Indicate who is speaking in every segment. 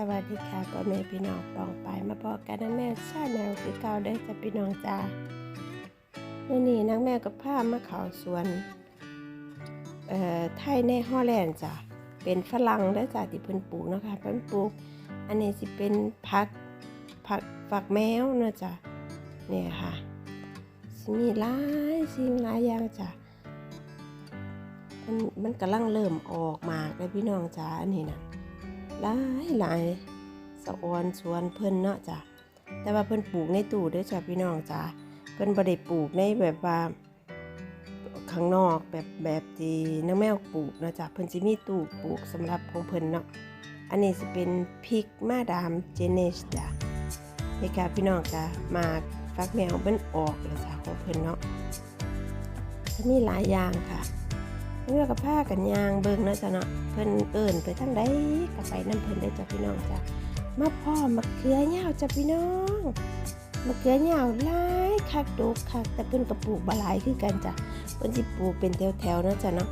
Speaker 1: สวัสดีค่ะพ่อแม่พี่น้องปองไปมาพอกกันนะแม่ชาแนวคือเก่าได้จะพี่น้องจ้าเมื่อนี้นางแม่กับผ้ามาเขาสวนเอ่อไทยในฮอลแลนด์จ้ะเป็นฝรั่งได้จ้ะที่เพิ่นปลูกนะคะเพิ่นปลูก อันนี้สิเป็นผักผักฝักแมวเนาะจ้ะเนี่ยค่ะสิมีหลายสิ่งหลายอย่างจ้ะมันมันกำลังเริ่มออกมากเลยพี่น้องจ้าอันนี้นะ หลายหลายสะออนสวนเพิ่นเนาะจ้ะแต่ว่าเพิ่นปลูกในตู้ด้อจ้ะพี่น้องจ้ะเพิ่นบ่ได้ปลูกในแบบว่าข้างนอกแบบแบบที่นางแมวปลูกเนาะจ้ะเพิ่นสิมีตู้ปลูกสำหรับของเพิ่นเนาะอันนี้สิเป็นพริกมาดามเจเนสจ้ะนี่ค่ะพี่น้องจ้ะมาฟักแมวมันออกแล้วจ้ะของเพิ่นเนาะจะมีหลายอย่างค่ะ เมื่อกับผ้ากันยางเบิ่งนะจ้ะเนาะเพิ่นเอิ้นไปทางใดก็ไปนํเพิ่นได้จ้ะพี่น้องจ้ะมาพ่อมะเขือยาวจ้ะพี่น้องมะเขือยาวหลายคักดกคักแต่เพิ่นก็ปลูกบ่หลายคือกันจ้ะเพิ่นสิปลูกเป็นแถวๆเนะจ้ะเนาะ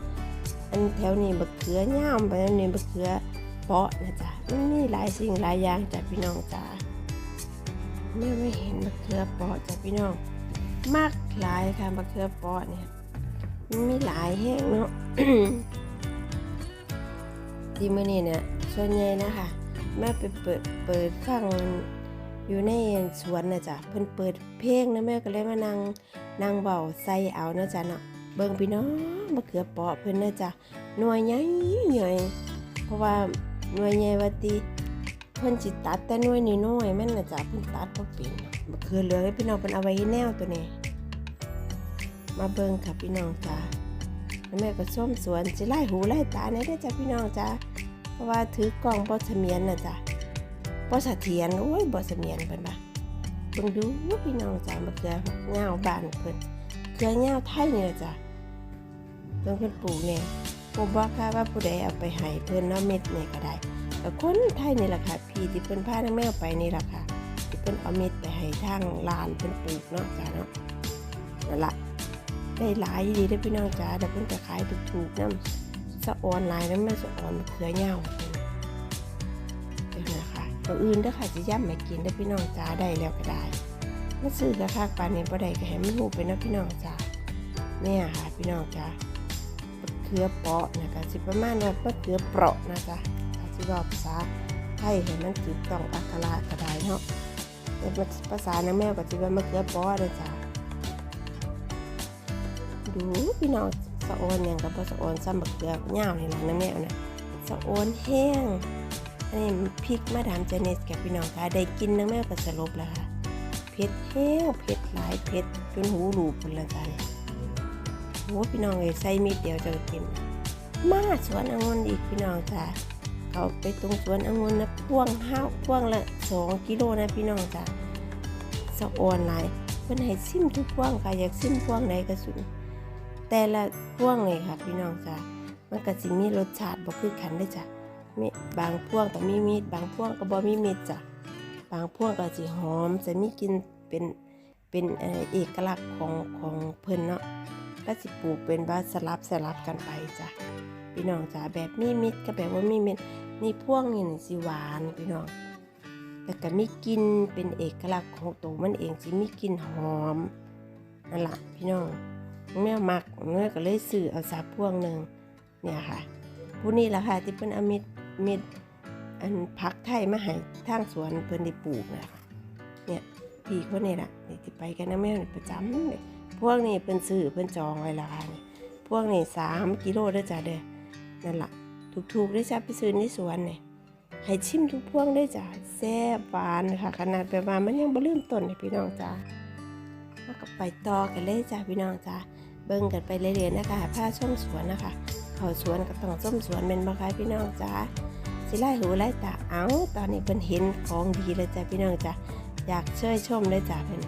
Speaker 1: อันแถวนี้มะเขือยาวไปอันนี้มะเขือเปาะนะจ้ะมันมีหลายสิ่งหลายอย่างจ้ะพี่น้องจ้ะแม่ไม่เห็นมะเขือเปาะจ้ะพี่น้องมากหลายค่ะมะเขือเปาะเนี่ย มีหลายแห้งเนาะที่มื่อนี้เนี่ยส่วนใหญ่นะคะแม่ไปเปิดเปิดฟังอยู่ในสวนนะจ๊ะเพิ่นเปิดเพลงนะแม่ก็เลยมานั่งนั่งเบาใส่เอานะจ๊ะเนาะเบิ่งพี่น้องมะเขือเปราะเพิ่นนะจ๊ะหน่วยใหญ่ใหญ่เพราะว่าหน่วยใหญ่ว่าติเพิ่นสิตตัดแต่หน่วยน้อยๆมันนะจ๊ะเพิ่นตัดบ่เป็นมะเขือเหลืองให้พี่น้องเพิ่นเอาไว้ให้แนวตัวนี้ มาเบิ่งค่ะพี่น้องจ้าแม่ก็ส้มสวนสิไล่หูไล่ตาเนี่ยได้จ้ะพี่น้องจ้าเพราะว่าถือกล้องบ่เมียนนะจ้ะบ่เสถียรโอ้ยบ่เมียนเพิ่นว่าเบิ่งดูพี่น้องจ้ามะเขือเงาบานเพิ่นเขือเงาไทยนี่ล่ะจ้ะเบิ่งเพิ่นปลูกเนี่ยบ่บอกค่ะว่าผู้ใดเอาไปให้เพิ่นเนาะเม็ดเนี่ยก็ได้ก็คนไทยนี่แหละค่ะพี่ที่เพิ่นพาแมวไปนี่แหละค่ะที่เพิ่นเอาเม็ดไปให้ทางลานเพิ่นปลูกเนาะจ้ะเนาะนั่นละ ได้หลายดีได้พี่น้องจ๋าแต่เพิ่นก็ขายถูกๆน้ำสะออนหลายน้ำแม่สะออนมะเขือเหย้าเป็นนะค่ะตัวอื่นเด้อค่ะจะย่ำมากินได้พี่น้องจ๋าได้แล้วก็ได้มาซื้อกระคักปลานนี้บ่ได้ก็ให้มันหูไปนะพี่น้องจ๋าเนี่ยค่ะพี่น้องจ๋ามะเขือเปาะนะคะสิประมาณว่ามะเขือเปราะนะจ๊ะสิบอกภาษาไทยให้มันถูกต้องอักขระก็ได้เนาะแต่ภาษานาแมวก็สิว่ามะเขือเปาะเด้อจ้า ดูพี่น้องสะโอนอย่างกับบ่สะโอนซ้ำบักเกลือกย่าวนี่ล่ะนะแม่เอานะสะโอนแห้งอันนี้พริกมาดามเจเนสกับพี่น้องค่ะได้กินนะแม่ก็สลบแล้วค่ะเผ็ดแห้งเผ็ดหลายเผ็ดจนหูหลูบพุ่นละจ้ะเนี่ยโอ้พี่น้องเอ้ยใส่มีดเดียวจะกินมาสวนองุ่นอีกพี่น้องจ้ะเขาไปตรงสวนองุ่นนะพ่วงห้าวพ่วงละสองกิโลนะพี่น้องจ้ะสะโอนหลายเพิ่นให้ซิมทุกพ่วงค่ะอยากซิมพ่วงใดก็สุด แต่ละพ่วงเลยค่ะพี่น้องจ้ะมันก็สิมีรสชาติบ่คือกันได้จ้ะมีบางพ่วงก็มีมีดบางพ่วงก็บ่มีมีดจ้ะบางพ่วงก็สิหอมจะมีกินเป็นเป็นเอกลักษณ์ของของเพิ่นเนาะแล้วสิปลูกเป็นว่าสลับสลับกันไปจ้ะพี่น้องจ้ะแบบมีมิดก็แบบว่ามีม็ดนี่พ่วงนี่สิหวานพี่น้องแล้วก็มีกลิ่นเป็นเอกลักษณ์ของตัวมันเองสิมีกลิ่นหอมนั่นแหละพี่น้อง แม่มักแม่ก็เลยซื้อเอาสาพ่วงหนึ่งเนี่ยค่ะ ผู้นี้ล่ะค่ะที่เพิ่นอม็ดเม็ดอันผักไทยมาให้ทางสวนเพิ่นได้ปลูกนะคะเนี่ยพี่คนนี้ล่ะนี่ที่ไปกันนะแม่นี่ประจำเลยพวกนี้เพิ่นซื้อเพิ่นจองไว้และค่ะนี่พวกนี้สามกิโลเด้จ้ะเด้อนั่นล่ะถูกๆได้จ้ะไปซื้อในสวนเนี่ยให้ชิมทุกพวงได้จ้ะแซ่บหวานค่ะ ขนาดแบบว่ามันยังบ่ลืมต้นเลยพี่น้องจ้าแล้วก็ไปต่อกันเลยจ้าพี่น้องจ้า เบิ่งกันไปเรื่อยๆนะคะผ้าช่อมสวนนะคะเขาสวนก็ต้องส้มสวนเป็นบ่คะพี่น้องจ้าสิไล่หูไล่ตาเอาตอนนี้เพิ่นเห็นของดีเลยจ้าพี่น้องจ้าอยากเชยชมเลยจ้าเพิ่น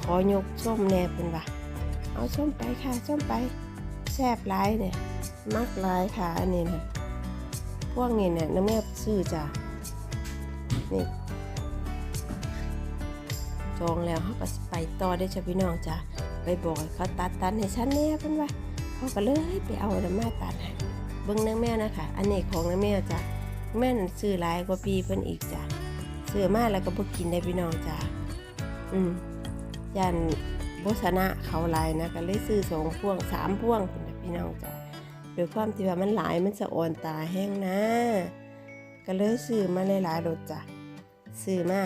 Speaker 1: ขอยกชมแน่เพิ่นว่าเอาชมไปค่ะชมไปแซ่บหลายเนี่ยมักหลายค่ะอันนี้นะพวกนี้เนี่ยน้ำแม่ซื้อจ้านี่จองแล้วเขาก็ไปต่อได้จ้ะพี่น้องจ้ะ ไปบอกให้เขาตัดตันให้ฉันแน่เพิ่อนว่า เขาก็เลยไปเอาน้ำมาตัดให้เบิ่งนางแมวนะคะอันนี้ของนางแมวจ้ะแม่นซื้อหลายกว่าปีเพิ่นอีกจ้ะซื้อมาแล้วก็บ่กินได้พี่น้องจ้ะอืมยันบ่ชนะเขาหลายนะก็เลยซื้อสองพวงสามพวงพุ่นน่ะพี่น้องจ้ะโดยความที่ว่ามันหลายมันสะอ่อนตาแห้งนะ ก็เลยซื้อมาหลายๆรสจ้ะซื้อมา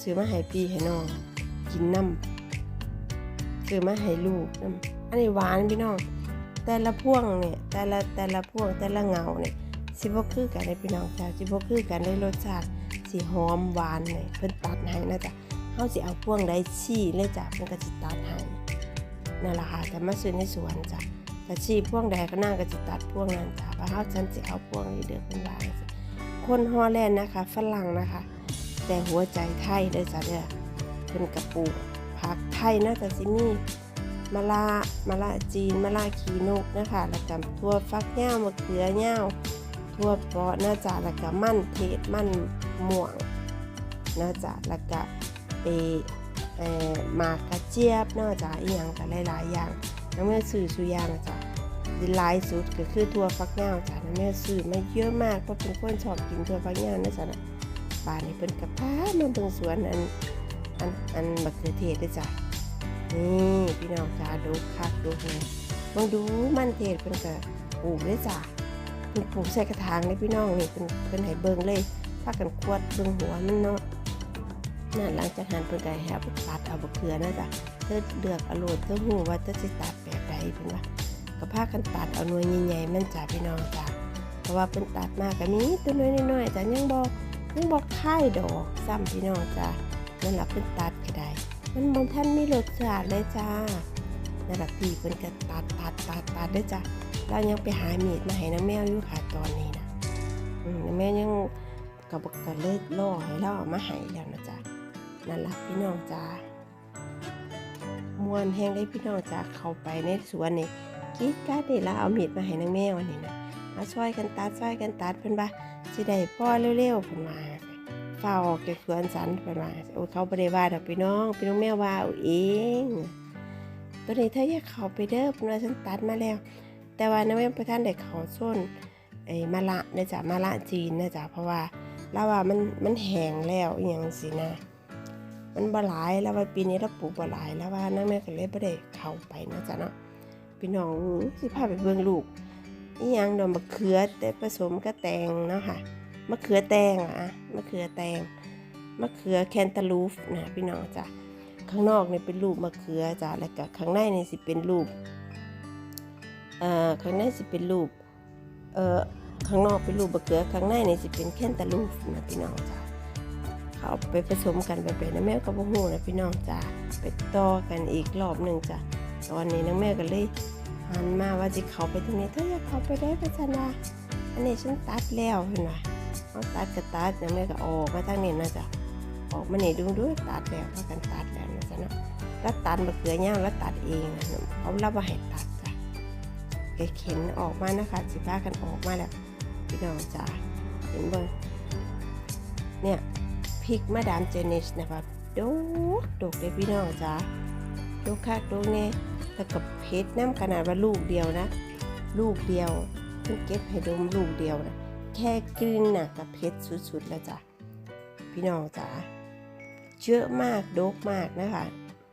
Speaker 1: ซื้อมาให้พี่ให้น้องกินน้ำ ซื้อมาให้ลูกน้ำอันนี้หวานพี่น้อง แต่ละพวงเนี่ย แต่ละแต่ละพวงแต่ละเงาเนี่ยสิบ่คือกันเลยพี่น้องจ้าสิบ่คือกันเลยรสชาติสิหอมหวานเลยเพิ่นตัดให้นะจ๊ะเฮาสิเอาพวงใดชี้เลยจ้ะเพิ่นก็สิตัดให้นั่นล่ะค่ะแต่มาซื้อในสวนจ้ะถ้าชี้พวงใดก็น่าก็สิตัดพวงนั้นจ้ะเพราะเฮาฉันสิเอาพวงนี้เด้อเพิ่นว่าจังซี้คนฮอลแลนด์นะคะ ฝรั่งนะคะ แต่หัวใจไทยเด้อจ้ะเด้อเพิ่นกระปลูก ผักไทยนะแต่สิมีมะลามะละจีนมะละขีนกนะคะแล้วก็ทั่วฟักย่าวมะเขือย่าวทั่วเปาะนะจ๊ะแล้วก็มันเทศมันม่วงนะจ๊ะแล้วก็เอเออมากกระเจี๊ยบเนาจะอีหยังก็หลายๆอย่างน้ำแม่ซื้อสุยางจ้ะหลายสุดก็คือทั่วฟักย่าวจ้ะน้ำแม่ซื้อมาเยอะมากเพราะเป็นคนชอบกินทั่วฟักย่าวนะจ๊ะนะป่านนี้เพิ่นกับพามาเบิ่งสวนอัน อันอันมะเขือเทศด้วยจ้ะนี่พี่น้องจ้าดูคักดูเลยลองดูมันเทศเพิ่นก็ปลูกเลยจ้ะเพิ่นปลูกใส่กระถางเลยพี่น้องนี่เพิ่นเพิ่นให้เบิงเลยพากันขวดเบิ่งหัวมันเนาะนั่นหลังจากนั้นเพิ่นก็ให้เอาไปตัดเอามะเขือนะจ้ะเธอเลือกเอาโลดเธอฮู้ว่าเธอสิตัดแบบใดเพิ่นว่าก็พากันตัดเอาหน่วยใหญ่ๆมันจ้ะพี่น้องจ้ะเพราะว่าเพิ่นตัดมาก็มีตัวน้อยๆน้อยๆจ้ะยังบ่ยังบอกค่ายดอกซ้ำพี่น้องจ้า นั่นหละเป็นตัดก็ได้ มันบนท่านไมีรสชาติเลยจ้านั่นแหละพี่เป็นก็ตัดตัดตัดตัดได้จ้ะเรายังไปหามีดมาให้น้าแมวอยู่ค่ะตอนนี้นะอืมน้าแมวยังกับกันเลิกล่อให้เราเอามาให้แล้วนะจ๊ะนั่นแหละพี่น้องจ้ามวนแห้งได้พี่น้องจ้าเข้าไปในสวนนี่กรีดกราดนี่แล้วเอามีดมาให้น้าแมวนนี้นะมาช่วยกันตัดช่วยกันตัดเพิ่นว่าสิได้พ่อเร็วๆเพิ่นว่า ฝ้าออกจากสวนสันเพิ่นว่าโอ้เขาบ่ได้ว่าดอกพี่น้องพี่น้องแม่ว่าเอาเอง ตัวนี้เธออย่าเขาไปเด้อเพิ่นว่าฉันตัดมาแล้ว แต่ว่าน้าแม่ประท่านได้เขาส้นไอ้มะละนะจ๊ะมะละจีนนะจ๊ะเพราะว่าเราว่ามันมันแห้งแล้วอีหยังสินะมันบหลายแล้วว่าปีนี้เราปลูกบหลายแล้วว่าน้าแม่ก็เลยบ่ได้เข้าไปนะจ๊ะเนาะพี่น้องสิพาไปเบิ่งลูกอีหยังดอกมะเขือแต่ผสมกับแตงเนาะค่ะ มะเขือแตงอะมะเขือแตงมะเขือแคนตาลูฟนะพี่น้องจ้ะข้างนอกเนี่ยเป็นรูปมะเขือจ้ะแล้วก็ข้างในนี่สิเป็นรูปเอ่อข้างในสิเป็นรูปเอ่อข้างนอกเป็นรูปมะเขือข้างในนี่สิเป็นแคนตาลูฟนะพี่น้องจ้ะเขาเอาไปผสมกันแบบๆนะแม่ก็บ่ฮู้นะพี่น้องจ้ะไปต่อกันอีกรอบหนึ่งจ้ะตอนนี้น้องแม่ก็เลยหันมาว่าจิเขาไปตรงนี้เธออยากเขาไปได้พัชนาอันนี้ฉันตัดแล้วเห็นไหม เอาตัดก็ตัดยังไม่ก็ออกมาทางนี้นะจ๊ะออกมานี่ดูดูตัดแล้วพากันตัดแล้วนะจ๊ะเนาะแล้วตัดมะเขือย่างแล้วตัดเองนะเขาเล่าว่าให้ตัดจ้ะแกเข็นออกมานะคะสิพากันออกมาแล้วพี่น้องจ้ะเห็นบ่เนี่ยพริกมาดามเจนิสนะครับดกดกเลยพี่น้องจ้ะดกคักดกเนี่ยแล้วกับเพชรน้ำขนาดว่าลูกเดียวนะ ลูกเดียวเพิ่งเก็บให้ดมลูกเดียวนะ แค่กลิ่นน่ะกับเพชรสุดๆแล้วจ้ะพี่น้องจ๋าเยอะมากโดกมากนะคะ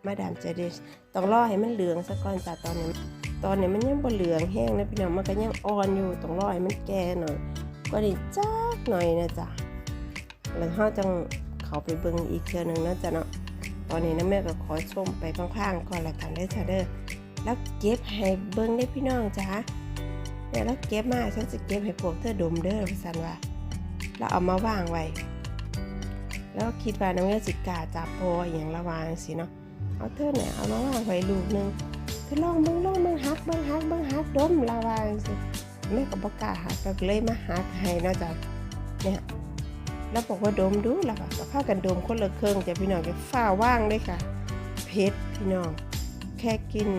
Speaker 1: มาดามเจเดชต้องรอให้มันเหลืองซะก่อนจ้ะตอนนี้ตอนนี้มันยังบ่เหลืองแห้งนะพี่น้องมันก็ยังอ่อนอยู่ต้องรอให้มันแก่หน่อยก็ได้จักหน่อยนะจ๊ะแล้วเราจังเขาไปเบิ่งอีกเทื่อหนึงนะจ้ะเนาะตอนนี้นะแม่ก็ขอชมไปข้างๆก่อนละกันได้อจ้ะเด้อแล้วเก็บให้เบิ้งได้พี่น้องจ้า แล้วเก็บมาฉันจะเก็บให้พวกเธอดมเด้อพี่สันว่าแล้วเอามาวางไว้ แล้วคิดว่าน้องเงี้ยสิกาจับพออย่างระวางสิเนาะเอาเธอเนี่ยเอามาวางไว้ลูกหนึงเธอลองเบิ้งลองเบิ้งฮักเบิ้งฮักเบิ้งฮักดมระวางสิแม่ก็บอกกล้าหักก็เลยมาหักให้นาะจ้ะเนี่ยแล้วบอกว่าดมดูแล้วก็พากันดมคนละเครื่องจะพี่น้องจะฝ้าว่างเลยค่ะเพชรพี่น้อง แค่กิน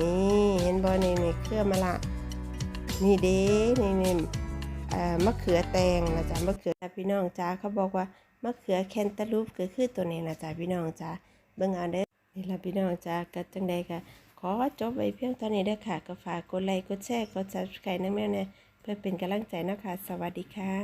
Speaker 1: นี่เห็นบอนี่นี่เครื่องมะละ นี่เด้นี่นี่มะเขือแตงนะจ๊ะมะเขือพี่น้องจ้าเขาบอกว่ามะเขือแคนตาลูปก็คือตัวนี้นะจ๊ะพี่น้องจ้าเบิ่งเอาเด้อนี่ละพี่น้องจ้าก็จังใดก็ขอจบไว้เพียงเท่านี้เด้อค่ะ ก็ฝากกดไลค์กดแชร์กด subscribe นะแม่เนี่ยเพื่อเป็นกำลังใจนะคะสวัสดีค่ะ